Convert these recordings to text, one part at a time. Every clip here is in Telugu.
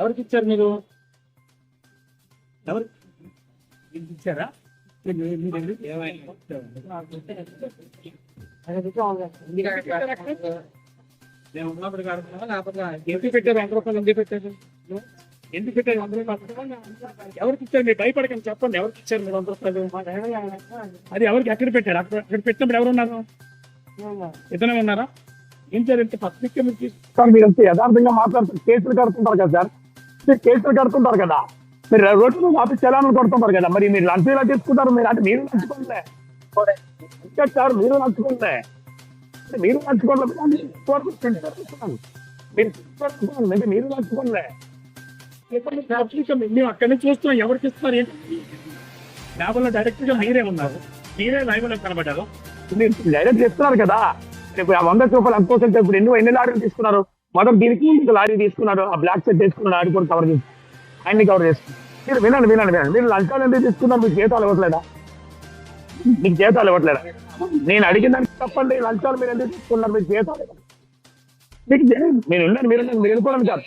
ఎవరికి ఇచ్చారు మీరు? ఎవరు? ఇచ్చారా? నేను ఉన్నప్పుడు కాదు లేకపోతే ఎందుకు పెట్టారు? వంద రూపాయలు ఎందుకు పెట్టారు? ఎందుకు పెట్టారు? వంద రూపాయలు? ఎవరికి ఇచ్చారు? మీరు భయపడకండి చెప్పండి. ఎవరికి ఇచ్చారు మీరు వంద రూపాయలు? అది ఎవరికి ఎక్కడ పెట్టారు? అక్కడ అక్కడ పెట్టినప్పుడు ఎవరు ఉన్నారు? ఇతనే ఉన్నారా? ఏం ఇంత పత్రిక మీరు తీసు- సార్ మీరు ఎంత యథార్థంగా మాట్లాడుతారు కేసులు కడుతుంటారు కదా సార్? మీరు కేసులు కడుతుంటారు కదా? మీరు రోడ్డు మీద ఆఫీస్ చలాలను కొడుతుంటారు కదా? మరి మీరు లంచ్ ఇలా తీసుకుంటారు మీరు అంటే మీరు లంచుకోలే ఇంకా సార్ మీరు లంచుకోలే మీరు లంచుకోలే మీరు. అంటే మీరు పత్రిక మేము అక్కడి నుంచి చూస్తున్నాం. ఎవరికి ఇస్తున్నారు? ఏంటి? డైరెక్ట్గా మీరే ఉన్నారు. మీరే లైవ్లో కనబడ్డారు. మీరు డైరెక్ట్ చెప్తున్నారు కదా? ఇప్పుడు ఆ వంద రూపాయలు అనుకోవచ్చు ఇప్పుడు ఎన్ని ఎన్ని లారీలు తీసుకున్నారు? మొదటి దీనికి ఇంకొక లారీ తీసుకున్నారు. ఆ బ్లాక్ సెట్ తీసుకున్న లారీ కూడా కవర్ చేసి. ఆయన్ని కవర్ చేసుకున్నారు మీరు వినండి వినండి వినండి. మీరు లంచాలు ఎందుకు తీసుకున్నారు? మీకు జీతాలు ఇవ్వట్లేదా? మీకు జీతాలు ఇవ్వట్లేదా? నేను అడిగిన దానికి తప్పండి లంచాలు మీరు ఎందుకు తీసుకున్నారు? మీకు జీతాలు మీకు మీరు ఉండండి మీరు మీరు వెళ్ళిపోవడానికి కాదు.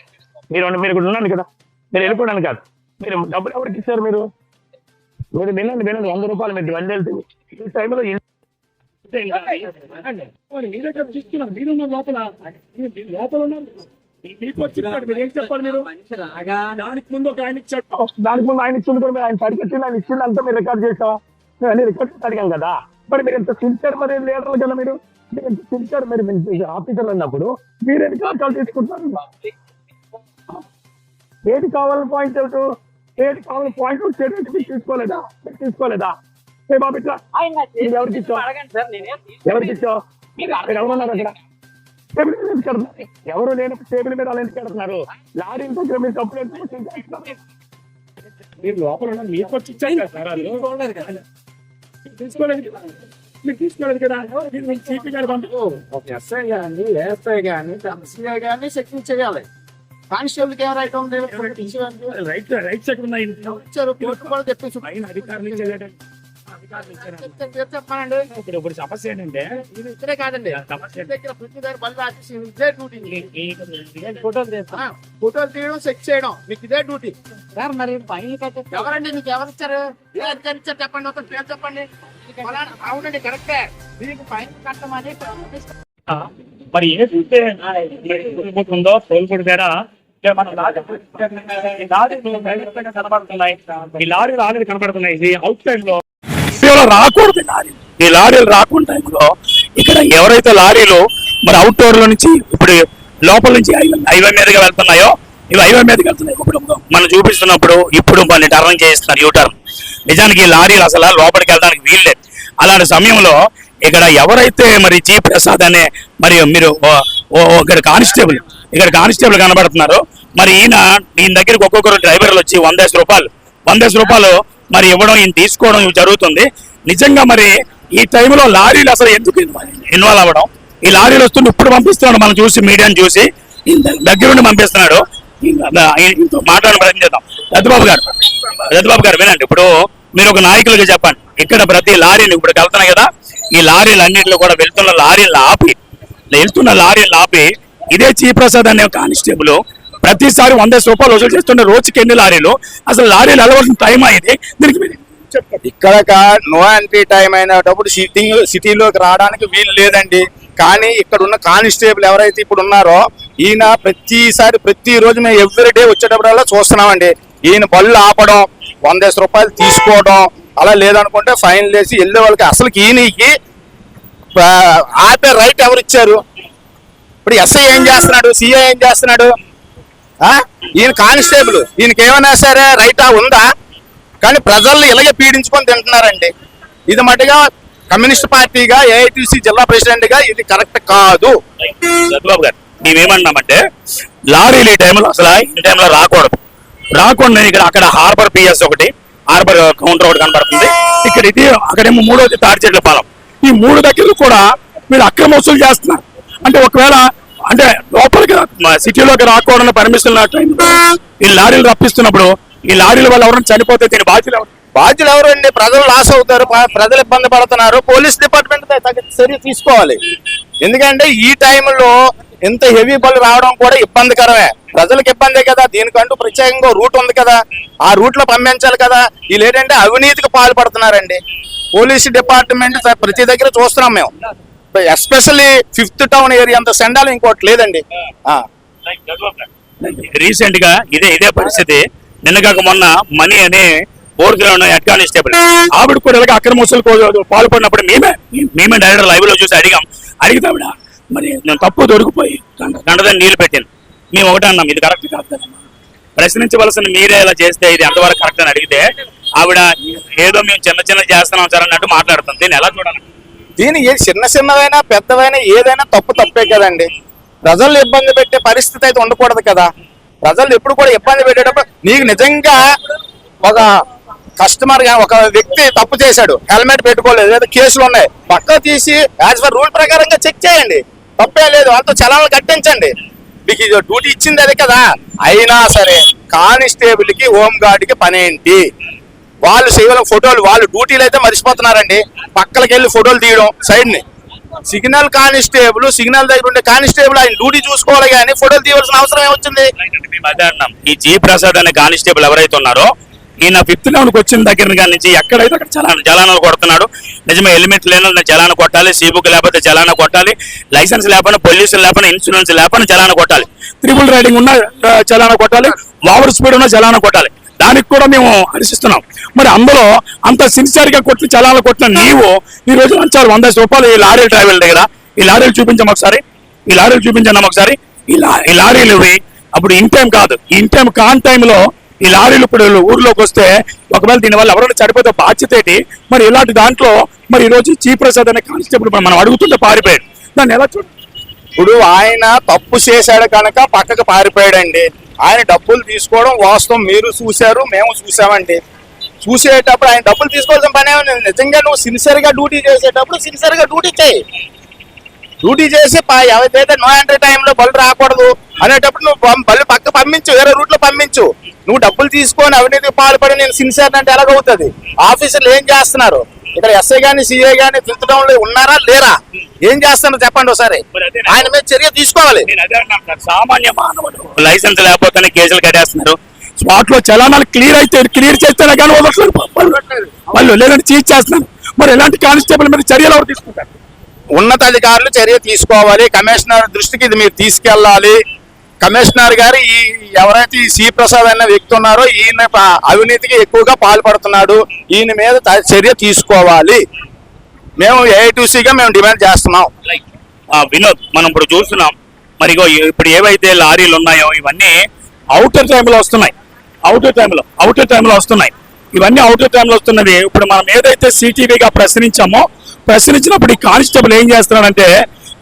మీరు మీరు ఇక్కడ ఉన్నాను కదా. మీరు వెళ్ళిపోవడానికి కాదు. మీరు డబ్బులు ఎవరికి ఇచ్చారు మీరు? మీరు వినండి వినండి. వంద రూపాయలు మీరు బండి వెళ్తుంది ఈ టైంలో మరి ఉన్నారు లోపల లోపల ఉన్నారు మీకు మీరు ఏం చెప్పాలి మీరు? దానికి ముందు ఒక ఆయన ఇచ్చాడు. దానికి ముందు ఆయన ఇచ్చింది కూడా మీరు ఆయన సరిపెట్టింది ఆయన ఇచ్చింది అంతా మీరు రికార్డ్ చేసావా? మేము అన్ని రికార్డ్ చేసి అడిగాం కదా. మరి మీరు ఎంత సిన్సియర్ మరి లీడర్లు కదా మీరు? మీరు ఎంత సిన్సియర్ మీరు మీరు ఆఫీసర్లు అన్నప్పుడు మీరు ఎన్ని కాల్ తీసుకుంటున్నారు? ఏది కావాలని పాయింట్ ఏది కావాలని పాయింట్ అవుట్ చేయడానికి మీరు తీసుకోలేదా? మీరు తీసుకోలేదా? ఏ బాబు ఇట్లా? మీరు ఎవరికి ఇచ్చావు ఇచ్చావు ఎవరున్నారు అక్కడ? ఎవరు లేని టేబుల్ మీద అలా ఎందుకు కడుతున్నారు లారీ దగ్గర మీరు కంప్లైంట్ మీరు లోపల ఉన్నారు మీకు వచ్చి ఇచ్చారు కదా తీసుకోలేదు కదా. మీరు తీసుకోలేదు కదా. మీరు? చీపీ గారు పంపు ఒక ఎస్ఐ గాని ఏఎస్ఐ గాని సిఐ గాని సెక్యూర్ చేయాలి. కానిస్టేబుల్కి ఏం రైట్ ఉంది ఇచ్చారు రైట్ రైట్ సెకండ్ ఉన్నాయి పైన అధికారులు చెప్పానండి ఇప్పుడు ఇప్పుడు సమస్య ఏంటంటే ఇది ఇక్కడే కాదండి. సమస్య ఇంటి దగ్గర ప్రతి దగ్గర బల్లి ఆఫీస్ ఇదే డ్యూటీ ఫోటోలు తీస్తాం. ఫోటోలు తీయడం చెక్ చేయడం మీకు ఇదే డ్యూటీ. సార్ మరి పైన కట్టే ఎవరండి మీకు ఎవరు ఇచ్చారు? ఏ అధికారి ఇచ్చారు చెప్పండి ఒక పేరు చెప్పండి. అవునండి కరెక్టే. దీనికి పైన కట్టమని మరి తేడా ఇక మన లారీ ఈ లారీలు బహిరంగంగా కనబడుతున్నాయి. ఈ లారీలు ఆల్రెడీ కనబడుతున్నాయి. ఇది అవుట్ సైడ్లో ఇవాళ రాకూడదు లారీ. ఈ లారీలు రాకుండా టైంలో ఇక్కడ ఎవరైతే లారీలు మరి అవుట్డోర్లో నుంచి ఇప్పుడు లోపల నుంచి హైవే- మీదగా వెళ్తున్నాయో ఇవి హైవే మీదకి వెళ్తున్నాయి. ఇప్పుడు మనం చూపిస్తున్నప్పుడు ఇప్పుడు మన టర్న్ చేయిస్తున్నారు యూ టర్న్ నిజానికి ఈ లారీలు అసలు లోపలికి వెళ్ళడానికి వీల్లేదు. అలాంటి సమయంలో ఇక్కడ ఎవరైతే మరి జీ ప్రసాద్ అనే మరి మీరు ఓ- ఓ- ఇక్కడ కానిస్టేబుల్ ఇక్కడ కానిస్టేబుల్ కనబడుతున్నారు. మరి ఈయన ఈయన దగ్గరికి ఒక్కొక్కరు డ్రైవర్లు వచ్చి వందేసి రూపాయలు వందేసి రూపాయలు మరి ఇవ్వడం ఈయన తీసుకోవడం ఇవి జరుగుతుంది. నిజంగా మరి ఈ టైంలో లారీలు అసలు ఎందుకు ఇన్వాల్వ్ అవ్వడం? ఈ లారీలు వస్తుంటే ఇప్పుడు పంపిస్తున్నాడు మనం చూసి మీడియాని చూసి. దగ్గరుండి పంపిస్తున్నాడు. ఈయనతో ప్రయత్నం చేద్దాం. రతిబాబు గారు రతిబాబు గారు వినండి. ఇప్పుడు మీరు ఒక నాయకులుగా చెప్పండి. ఇక్కడ ప్రతి లారీని ఇప్పుడు వెళ్తున్నాయి కదా ఈ లారీలు అన్నింటిలో కూడా వెళ్తున్న లారీలు ఆపి వెళ్తున్న లారీలు ఆపి ఇదే చీ ప్రసాద్ అనే కానిస్టేబుల్ ప్రతిసారి వంద రూపాయలు వసూలు చేస్తుంటే రోజుకి ఎన్ని లారీలు? అసలు లారీలు వెళ్ళవలసిన టైం అయింది. దీనికి ఇక్కడ నో ఎంట్రీ టైం అయినప్పుడు సిట్టింగ్ సిటీలోకి రావడానికి వీలు లేదండి. కానీ ఇక్కడ ఉన్న కానిస్టేబుల్ ఎవరైతే ఇప్పుడు ఉన్నారో ఈయన ప్రతిసారి ప్రతిరోజు మేము ఎవ్రీ డే వచ్చేటప్పుడల్లా చూస్తున్నామండి. ఈయన బళ్ళు ఆపడం వంద రూపాయలు తీసుకోవడం అలా లేదనుకుంటే ఫైన్ వేసి వెళ్ళే వాళ్ళకి అసలు ఈయనకి ఆపే రైట్ ఎవరు ఇచ్చారు ఇప్పుడు ఎస్ఐ ఏం చేస్తున్నాడు? సిఐ ఏం చేస్తున్నాడు? ఈయన కానిస్టేబుల్. ఈయనకి ఏమైనా సరే రైటా ఉందా? కానీ ప్రజల్ని ఇలాగే పీడించుకొని తింటున్నారండి. ఇది మటుగా కమ్యూనిస్ట్ పార్టీగా ఏఐటిసి జిల్లా ప్రెసిడెంట్గా ఇది కరెక్ట్ కాదు. చంద్రబాబు గారు మేమేమన్నామంటే లారీలు ఈ టైంలో అసలు ఈ టైంలో రాకూడదు. రాకుండా ఇక్కడ అక్కడ హార్బర్ పిఎస్ ఒకటి హార్బర్ కౌంటర్ ఒకటి కనబడుతుంది. ఇక్కడ ఇది అక్కడేమో మూడోది తాడిచెట్ల పాలెం. ఈ మూడు దగ్గరలు కూడా మీరు అక్రమ వసూలు చేస్తున్నారు. అంటే ఒకవేళ అంటే లోపలికి మా సిటీలోకి రాకూడని పర్మిషన్ ఈ లారీలు రప్పిస్తున్నప్పుడు ఈ లారీల వల్ల ఎవరైనా చనిపోతే దీని బాధ్యులు ఎవరు? బాధ్యులు ఎవరండి? ప్రజలు లాస్ అవుతారు ప్రజలు ఇబ్బంది పడుతున్నారు. పోలీస్ డిపార్ట్మెంట్ తగిన చర్య తీసుకోవాలి. ఎందుకంటే ఈ టైంలో ఇంత హెవీ బళ్ళు రావడం కూడా ఇబ్బందికరమే. ప్రజలకు ఇబ్బందే కదా. దీనికంటూ ప్రత్యేకంగా రూట్ ఉంది కదా. ఆ రూట్లో పంపించాలి కదా. వీళ్ళు ఏంటంటే అవినీతికి పాల్పడుతున్నారండి. పోలీస్ డిపార్ట్మెంట్ ప్రతి దగ్గర చూస్తున్నాం మేము. ఎస్పెషల్లీ ఫిఫ్త్ టౌన్ ఏరియా అంత సెండాలు ఇంకోటి లేదండి. రీసెంట్గా ఇదే ఇదే పరిస్థితి. నిన్న కాక మొన్న మనీ అనే ఫోర్ గ్రౌండ్ హెడ్ కానిస్టేబుల్ ఆవిడ కూడా ఇలాగ అక్రమ వసూలు పాల్పడినప్పుడు మేమే మేమే డైరెక్టర్ లైవ్లో చూసి అడిగాం. అడిగితే ఆవిడ మరి నేను తప్పు దొరికిపోయి గంట- గంటదని నీళ్ళు పెట్టాను. మేము ఒకటే అన్నాం ఇది కరెక్ట్ కాదు కదమ్మా. ప్రశ్నించవలసిన మీరే ఇలా చేస్తే ఇది ఎంతవరకు కరెక్ట్ అని అడిగితే ఆవిడ ఏదో మేము చిన్న చిన్న చేస్తున్నాం సార్ అన్నట్టు మాట్లాడుతుంది. దీన్ని ఎలా చూడాలి? దీని ఏ చిన్న చిన్నదైనా పెద్దదైనా ఏదైనా తప్పు తప్పే కదండి. ప్రజలు ఇబ్బంది పెట్టే పరిస్థితి అయితే ఉండకూడదు కదా. ప్రజలు ఎప్పుడు కూడా ఇబ్బంది పెట్టేటప్పుడు నీకు నిజంగా ఒక కస్టమర్గా ఒక వ్యక్తి తప్పు చేశాడు హెల్మెట్ పెట్టుకోలేదు లేదా కేసులు ఉన్నాయి పక్క తీసి యాజ్ పర్ రూల్ ప్రకారంగా చెక్ చేయండి. తప్పే లేదు వాళ్ళతో చలానాలు కట్టించండి. మీకు ఇది డ్యూటీ ఇచ్చింది అదే కదా. అయినా సరే కానిస్టేబుల్కి హోమ్ గార్డ్కి పనేంటి? వాళ్ళు సేవల ఫోటోలు వాళ్ళు డ్యూటీలు అయితే మర్చిపోతున్నారండి. పక్కలకి వెళ్ళి ఫోటోలు తీయడం సైడ్ని. సిగ్నల్ కానిస్టేబుల్ సిగ్నల్ దగ్గర ఉండే కానిస్టేబుల్ ఆయన డ్యూటీ చూసుకోవాలి కానీ ఫోటోలు తీయవలసిన అవసరం ఏమొచ్చింది? మేము ఈ జీ ప్రసాద్ అనే కానిస్టేబుల్ ఎవరైతే ఉన్నారో ఈయన ఫిఫ్త్ లెవెన్కి వచ్చిన దగ్గర నుంచి ఎక్కడైతే అక్కడ చలాన జలానాలు కొడుతున్నాడు. నిజమే హెల్మెట్ లేని చలాన కొట్టాలి సీబుక్ లేకపోతే చలాన కొట్టాలి లైసెన్స్ లేకపోయినా పొల్యూషన్ లేకపోయినా ఇన్సూరెన్స్ లేకపోయినా చలాన కొట్టాలి. త్రిబుల్ రైడింగ్ ఉన్న ఆ, చలాన కొట్టాలి ఓవర్ స్పీడ్ ఉన్న చలాన కొట్టాలి. దానికి కూడా మేము హర్షిస్తున్నాం. మరి అందులో అంత సిన్సియర్గా కొట్టిన చలాలు కొట్టిన నీవు ఈ రోజు లంచాలు వంద రూపాయలు ఈ లారీ డ్రైవర్ దగ్గర. ఈ లారీలు చూపించాము ఒకసారి. ఈ లారీలు చూపించాము ఒకసారి. ఈ లా- ఈ లారీలు ఇవి. అప్పుడు ఇన్ టైం కాదు. ఇన్ టైం కాన్ టైంలో ఈ లారీలు ఇప్పుడు ఊర్లోకి వస్తే ఒకవేళ దీనివల్ల ఎవరైనా చనిపోతే బాధ్యత ఏంటి? మరి ఇలాంటి దాంట్లో మరి ఈరోజు చీ ప్రసాద్ అనే కానిస్టేబుల్ మనం అడుగుతుంటే పారిపోయాడు. దాన్ని ఎలా చూడ ఇప్పుడు ఆయన తప్పు చేశాడు కనుక పక్కకు పారిపోయాడండి. ఆయన డబ్బులు తీసుకోవడం వాస్తవం. మీరు చూశారు మేము చూసామండి చూసేటప్పుడు ఆయన డబ్బులు తీసుకోవాల్సిన పని నిజంగా నువ్వు సిన్సియర్గా డ్యూటీ చేసేటప్పుడు సిన్సియర్గా డ్యూటీ చేయి. డ్యూటీ చేసి పా- నో ఎంట్రీ టైంలో బళ్ళు రాకూడదు అనేటప్పుడు నువ్వు బళ్ళు పక్క పంపించు వేరే రూట్లో పంపించు. నువ్వు డబ్బులు తీసుకొని అవినీతికి పాల్పడి నేను సిన్సియర్ అంటే ఎలాగవుతుంది? ఆఫీసర్లు ఏం చేస్తున్నారు? ఇక్కడ ఎస్ఐ గాని సిఐ గాని ఫిఫ్త్లో ఉన్నారా లేరా? ఏం చేస్తున్నారు చెప్పండి ఒకసారి. ఆయన మీద చర్య తీసుకోవాలి. సామాన్య మానవుడు. లైసెన్స్ లేకపోతేనే కేసులు కట్టేస్తున్నారు. స్పాట్లో చలానాలు క్లియర్ అయితే క్లియర్ చేస్తేనే కానీ వదలట్లేదు వాళ్ళు వాళ్ళు లేదంటే చీజ్ చేస్తున్నారు మరి ఎలాంటి కానిస్టేబుల్ మీద చర్యలు ఎవరు తీసుకుంటారు? ఉన్నతాధికారులు చర్య తీసుకోవాలి. కమిషనర్ దృష్టికి ఇది మీరు తీసుకెళ్ళాలి. కమిషనర్ గారు ఈ ఎవరైతే ఈ సి ప్రసాద్ అనే వ్యక్తి ఉన్నారో ఈయన అవినీతికి ఎక్కువగా పాల్పడుతున్నాడు. ఈయన మీద చర్య తీసుకోవాలి. మేము ఏఐటీసీగా మేము డిమాండ్ చేస్తున్నాం. లైక్ వినోద్ మనం ఇప్పుడు చూస్తున్నాం. మరి ఇప్పుడు ఏవైతే లారీలు ఉన్నాయో ఇవన్నీ అవుటర్ టైంలో వస్తున్నాయి. అవుటర్ టైంలో అవుటర్ టైంలో వస్తున్నాయి. ఇవన్నీ అవుటర్ టైంలో వస్తున్నవి. ఇప్పుడు మనం ఏదైతే సిటీవీగా ప్రశ్నించామో ప్రశ్నించినప్పుడు ఈ కానిస్టేబుల్ ఏం చేస్తున్నాడంటే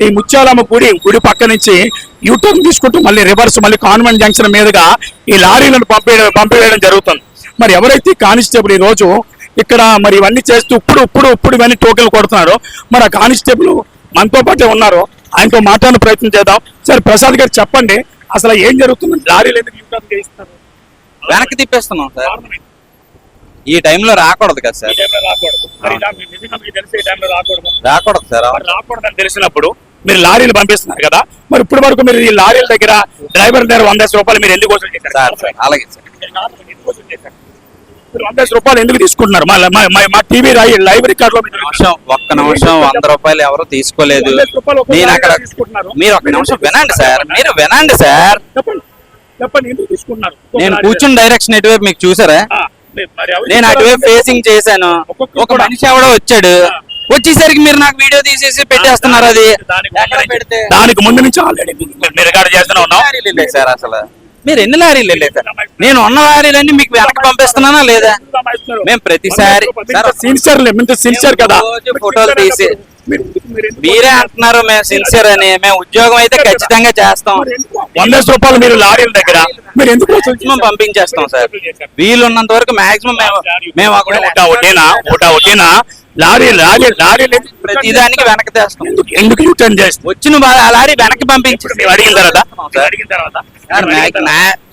ఈ ముత్యాలమ్మ గుడి గుడి పక్క నుంచి యూటర్న్ తీసుకుంటూ మళ్ళీ రివర్స్ మళ్ళీ కాన్వెంట్ జంక్షన్ మీదుగా ఈ లారీలను పంపేయడం పంపివేయడం జరుగుతుంది. మరి ఎవరైతే కానిస్టేబుల్ ఈ రోజు ఇక్కడ మరి ఇవన్నీ చేస్తూ ఇప్పుడు ఇప్పుడు ఇప్పుడు ఇవన్నీ టోకెన్లు కొడుతున్నారు మరి ఆ కానిస్టేబుల్ మనతో పాటే ఉన్నారు ఆయనతో మాట్లాడే ప్రయత్నం చేద్దాం. సరే ప్రసాద్ గారు చెప్పండి అసలు ఏం జరుగుతుంది? లారీలు ఎందుకు యూటర్న్ చేయిస్తారు వెనక్కి తిప్పేస్తున్నాం సార్? ఈ టైంలో రాకూడదు కదా సార్. రాకూడదు. రాకూడదు? రాకూడదు సార్. మరి రాకూడదని తెలిసినప్పుడు మీరు లారీలు పంపిస్తున్నారు కదా. మరి ఇప్పుడు వరకు మీరు ఈ లారీల దగ్గర డ్రైవర్ దగ్గర వంద రూపాయలు మీరు ఎందుకు వసూలు చేశారు? అలాగే సార్? మీరు వంద రూపాయలు ఎందుకు తీసుకుంటున్నారు? మా టీవీ లైవ్ రికార్డ్లో ఒక్క నిమిషం వంద రూపాయలు ఎవరు తీసుకోలేదు. నేను అక్కడ. మీరు ఒక్క నిమిషం వినండి సార్ మీరు వినండి సార్. నేను కూర్చుని డైరెక్షన్ ఎటువైపు మీకు చూసారా? నేను అటువైపు ఫేసింగ్ చేశాను. ఒక మనిషి ఎవడో వచ్చాడు. వచ్చేసరికి మీరు నాకు వీడియో తీసేసి పెట్టేస్తున్నారు అది. దానికి ఎక్కడ పెడితే దానికి ముందు నుంచి ఆల్రెడీ రికార్డ్ చేస్తూనే ఉన్నాం. సార్ అసలు. మీరు ఎన్ని లారీలు వెళ్ళాయి సార్? నేను ఉన్న లారీలన్నీ మీకు వెనక్కి పంపిస్తున్నానా లేదా? మేము ప్రతిసారి సార్ సిన్సియర్ సిన్సియర్ కదా. ఫోటోలు తీసి మీరు- అంటున్నారు మేము సిన్సియర్ అని. మేము ఉద్యోగం అయితే ఖచ్చితంగా చేస్తాం. వంద రూపాయలు మీరు లారీల దగ్గర మీరు ఎందుకు మాక్సిమం? పంపించేస్తాం సార్. వీలున్నంత వరకు మాక్సిమం మేము మేము ఒకటేనా ఒకటా ఒకటేనా లారీ లారీ ఎందుకు ప్రతిదానికి వెనక్కి తెస్తాం. ఎందుకు యూటర్న్ చేస్తారు వచ్చిన లారీ వెనక్కి పంపించి అడిగిన తర్వాత అడిగిన తర్వాత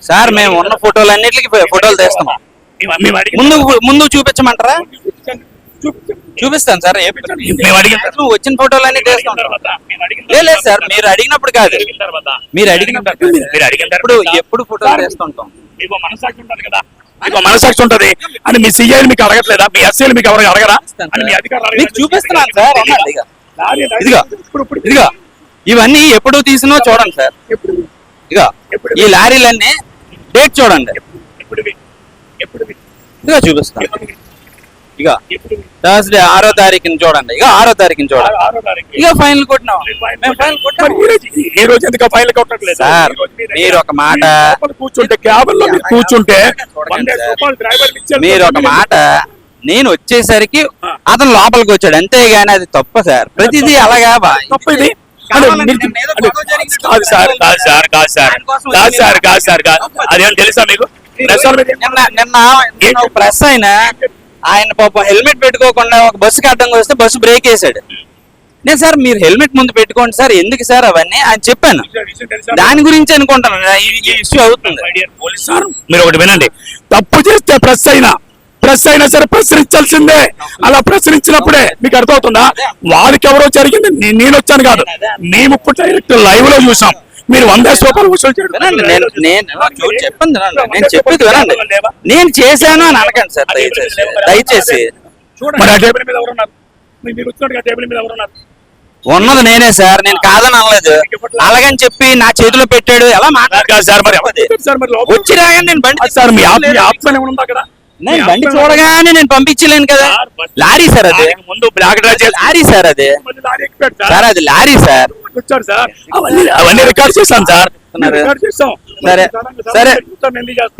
సార్ మేము ఉన్న ఫోటోలు అన్నిటికీ ఫోటోలు తీస్తాం. ముందు ముందు చూపించమంటారా? చూపిస్తాను సార్ మేము అడిగిన నువ్వు వచ్చిన ఫోటోలు అన్ని తీస్తాం. లేదు సార్ మీరు అడిగినప్పుడు కాదు. తర్వాత. మీరు అడిగినప్పుడు ఎప్పుడు ఫోటోలు తీస్తుంటాం? మీకు మనసాక్షి ఉంటది కదా. మీకు మనసాక్షి ఉంటది. అని మీ సీఐలు మీకు అడగట్లేదా? మీ ఎస్ఐలు మీకు ఎవరు అడగరా? అని మీ అధికారులు మీకు చూపిస్తున్నాను సార్. ఇదిగో. ఇదిగో ఇవన్నీ ఎప్పుడు తీసినో చూడండి సార్. ఇదిగో? ఈ లారీలన్నీ డేట్ చూడండి. ఇదిగో చూపిస్తాను ఇక థర్స్డే ఆరో తారీఖుని చూడండి. ఇక ఆరో తారీఖుని చూడండి. ఇక ఫైనల్ కొట్టినాం. ఫైనల్ ఈ రోజు ఎందుకు కొట్టట్లేదు? సార్, మీరు ఒక మాట- కూర్చుంటే క్యాబిన్లో మీరు కూర్చుంటే మీరు ఒక మాట నేను వచ్చేసరికి అతను లోపలికి వచ్చాడు. అంతేగాని అది తప్ప సార్. ప్రతిదీ అలాగా తప్ప ఇది. కాదు సార్ కాదు సార్ కాదు సార్ కాదు. సార్. కాదు సార్ కాదు అదేం తెలుసా మీకు? నిన్న ప్రెస్ ఆయన ఆయన పాపం హెల్మెట్ పెట్టుకోకుండా ఒక బస్సుకి అడ్డంగా వస్తే బస్సు బ్రేక్ వేసాడు నేను సార్ మీరు హెల్మెట్ ముందు పెట్టుకోండి సార్ ఎందుకు సార్ అవన్నీ? ఆయన చెప్పాను. దాని గురించి అనుకుంటాను. ఈ- ఇష్యూ అవుతుంది. My మీరు ఒకటి వినండి. తప్పు చేస్తే ప్రెస్ అయినా ప్రెస్ అయినా సరే ప్రశ్నించాల్సిందే అలా ప్రశ్నించినప్పుడే మీకు అర్థమవుతుందా? వాళ్ళకి ఎవరో జరిగింది నేను వచ్చాను కాదు. మేము ఇప్పుడు డైరెక్ట్ లైవ్లో చూసాం. మీరు వంద రూపాయలు వసూలు చేయడం వినండి నేను నేను చెప్పండి వినండి. నేను చెప్పేది వినండి. నేను చేశాను అని అనకండి సార్ దయచేసి. దయచేసి. మరి ఆ టేబుల్ మీద ఎవరున్నారు మీ- మీరు వచ్చినట్టుగా టేబుల్ మీద ఎవరున్నారు ఉన్నది నేనే సార్ నేను కాదని అనలేదు. అలాగని చెప్పి నా చేతిలో పెట్టాడు ఎలా మాట్లాడు కాదు సార్ మరి వచ్చి రాగానే నేను బండి సార్ మీ ఆప్షన్ ఏమైనా ఉందా అక్కడ? నేను బండి చూడగానే నేను పంపించలేను కదా. లారీ సార్ అది. ముందు బ్లాక్ డ్రా లారీ సార్ అది. సార్. అది లారీ సార్. అవన్నీ రికార్డ్ చేశాం సార్. సరే, సరే.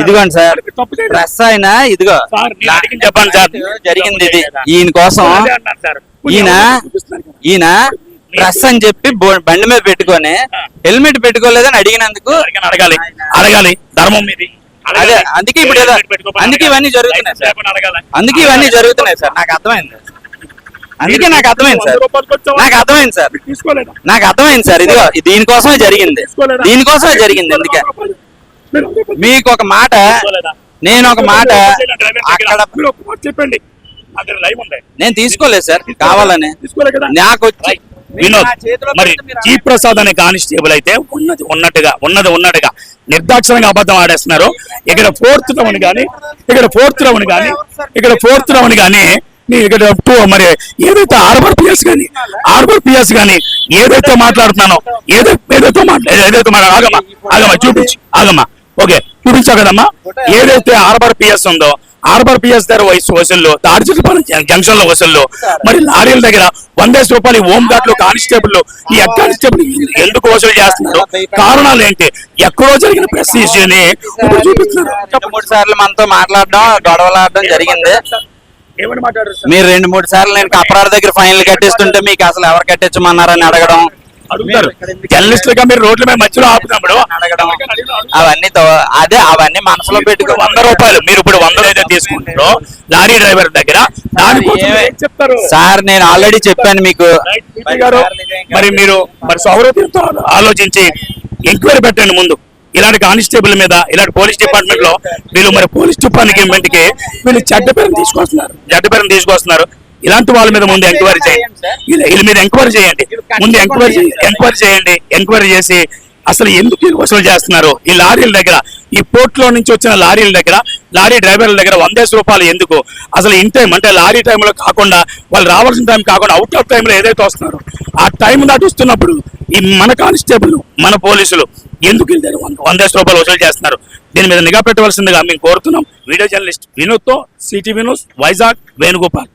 ఇదిగోండి సార్. ప్రెస్ అయినా ఇదిగో. చెప్పండి సార్. జరిగింది ఇది. ఈయన కోసం. ఈయన. ఈయన ప్రెస్ అని చెప్పి బండి మీద పెట్టుకొని హెల్మెట్ పెట్టుకోలేదని అడిగినందుకు అడగాలి, అడగాలి. ధర్మం మీది. అదే అందుకే ఇప్పుడు ఏదో అందుకే. ఇవన్నీ జరుగుతున్నాయి సార్. అందుకే ఇవన్నీ జరుగుతున్నాయి సార్. నాకు అర్థమైంది. అందుకే నాకు అర్థమైంది సార్? నాకు అర్థమైంది సార్. నాకు అర్థమైంది సార్. ఇదిగో దీనికోసమే జరిగింది? దీనికోసమే జరిగింది అందుకే. మీకు ఒక మాట? నేను ఒక మాట అక్కడ చెప్పండి. నేను తీసుకోలేదు సార్. కావాలని. నాకు వచ్చి వినోద్ మరి జీ ప్రసాద్ అనే కానిస్టేబుల్ అయితే ఉన్నది ఉన్నట్టుగా ఉన్నది ఉన్నట్టుగా. నిర్దాక్షణంగా అబద్ధం ఆడేస్తున్నారు. ఇక్కడ ఫోర్త్ రౌండ్ కానీ ఇక్కడ ఫోర్త్ రౌండ్ కానీ ఇక్కడ ఫోర్త్ రౌండ్ కానీ ఇక్కడ టూ మరి ఏదైతే ఆర్బర్ పిఎస్ కానీ ఆర్బర్ పిఎస్ కానీ ఏదైతే మాట్లాడుతున్నానో ఏదైతే మాట్లా ఏదైతే ఆగమ్మా ఆగమ్మా చూపించు ఆగమ్మా. ఓకే చూపించావు కదమ్మా. ఏదైతే ఆర్బర్ పిఎస్ ఉందో ఆర్బర్ పిఎస్ దగ్గర వయసు వసూళ్ళు తాడిచెట్టుపాలెం జంక్షన్లో వసూళ్ళు మరి లారీల దగ్గర వందేసి రూపాయలు హోమ్ గార్డ్లో కానిస్టేబుల్ ఈ హెడ్ కానిస్టేబుల్ ఎందుకు వసూలు చేస్తున్నారు? కారణాలు ఏంటి ఎక్కడో జరిగిన ప్రెస్ ఇష్యూని ఇప్పుడు చూపిస్తున్నారు. మూడు సార్లు మనతో మాట్లాడడం గొడవలాడడం జరిగింది. మీరు రెండు మూడు సార్లు నేను కప్రాడ దగ్గర ఫైన్లు కట్టిస్తుంటే మీకు అసలు ఎవరు కట్టించమన్నారని అడగడం. అడుగుతారు. జర్నలిస్టులుగా మీరు రోడ్ల మీద మధ్యలో ఆపుతాడు అవన్నీ అదే అవన్నీ మనసులో పెట్టుకో వంద రూపాయలు. మీరు ఇప్పుడు వంద అయితే తీసుకుంటారో లారీ డ్రైవర్ దగ్గర. చెప్తారు? సార్ నేను ఆల్రెడీ చెప్పాను మీకు. మరి మీరు మరి సౌరభ్యంతో ఆలోచించి ఎంక్వైరీ పెట్టండి ముందు. ఇలాంటి కానిస్టేబుల్ మీద ఇలాంటి పోలీస్ డిపార్ట్మెంట్లో వీళ్ళు మరి పోలీస్ డిపార్ట్మెంట్కి వీళ్ళు చెడ్డ పేరుని తీసుకొస్తున్నారు. చెడ్డ పేరుని తీసుకొస్తున్నారు. ఇలాంటి వాళ్ళ మీద ముందు ఎంక్వైరీ చేయండి. వీళ్ళ మీద ఎంక్వైరీ చేయండి. ముందు ఎంక్వైరీ ఎంక్వైరీ చేయండి ఎంక్వైరీ చేసి అసలు ఎందుకు వీళ్ళు వసూలు చేస్తున్నారు? ఈ లారీల దగ్గర ఈ పోర్ట్లో నుంచి వచ్చిన లారీల దగ్గర లారీ డ్రైవర్ల దగ్గర వందేసి రూపాయలు ఎందుకు? అసలు ఇన్ టైం అంటే లారీ టైంలో కాకుండా వాళ్ళు రావాల్సిన టైం కాకుండా అవుట్ ఆఫ్ టైంలో ఏదైతే వస్తున్నారో ఆ టైం దాటి వస్తున్నప్పుడు ఈ మన కానిస్టేబుల్ మన పోలీసులు ఎందుకు వంద వందేసి రూపాయలు వసూలు చేస్తున్నారు? దీని మీద నిఘా పెట్టవలసిందిగా మేము కోరుతున్నాం. వీడియో జర్నలిస్ట్ వినోద్తో సిటీ వినోద్ వైజాగ్ వేణుగోపాల్.